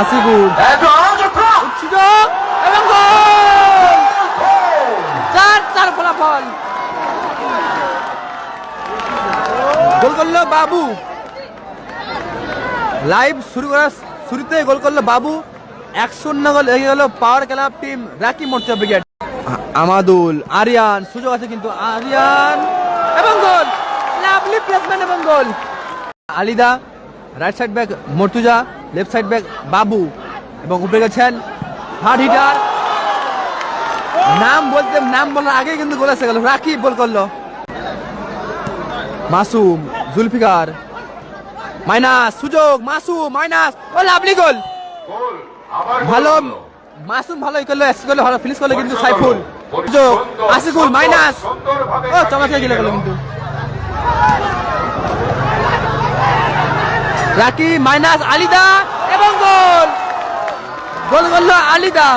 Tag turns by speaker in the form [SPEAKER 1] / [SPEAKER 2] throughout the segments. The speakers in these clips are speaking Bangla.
[SPEAKER 1] আসিগুড সুযোগ এবং গোল! চার চার ফলাফল। গোল করল বাবু। লাইভ শুরু করার শুরুতে গোল করল বাবু। এক শূন্য গোল হয়ে গেল পাওয়ার ক্লাব টিম রাকি মোর্চা ব্রিগেড। আমাদুল, আরিয়ান, সুযোগ আছে কিন্তু আরিয়ান। এবং গোল! লাভলি প্লেসমেন্ট এবং goal. আলিদা right side back Mortuza. Left side back Babu এবং উপরে গেছেন হার্ড হিটার। নাম বলতে নাম বলার আগে কিন্তু গোল এসে গেল। রাকিব গোল করল। মাসুম জুলফিকার। মাইনাস সুযোগ মাসুম মাইনাস। ও লাভলি গোল। ভালো মাসুম ভালো ই করল এসে করল ভালো ফিনিশ করল কিন্তু সাইফুল। সুযোগ আসিফুল মাইনাস। ও চমৎকার গেলে গেল কিন্তু। রাকি মাইনাস আলিদা এবং গোল। গোল করল আলিদা।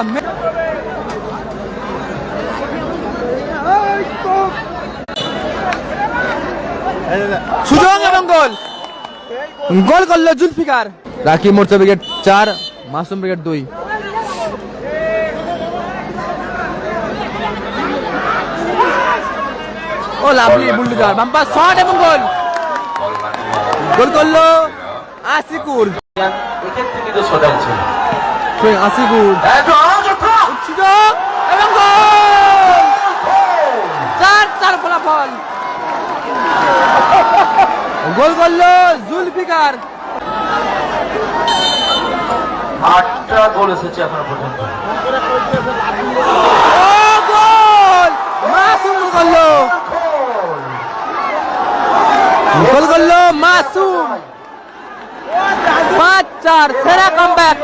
[SPEAKER 1] সুযোগ এবং গোল। গোল করল জুলফিকার। রাকি মোর্চা ব্রিগেড চার মাসুম ব্রিগেড দুই। ও লাভলি বুল্ডুজার বাম্পার শট এবং গোল। গোল করল আসিকুর।
[SPEAKER 2] এক্ষেত্রে কিন্তু ছিল
[SPEAKER 1] আসিকুর এবং গোল! চার চার ফলাফল। গোল করল জুলফিকার
[SPEAKER 2] আটটা গোল এসেছে এখনও পর্যন্ত।
[SPEAKER 1] ও গোল! মাসুম করল। গোল করল মাসুম। চার সেরা কামব্যাক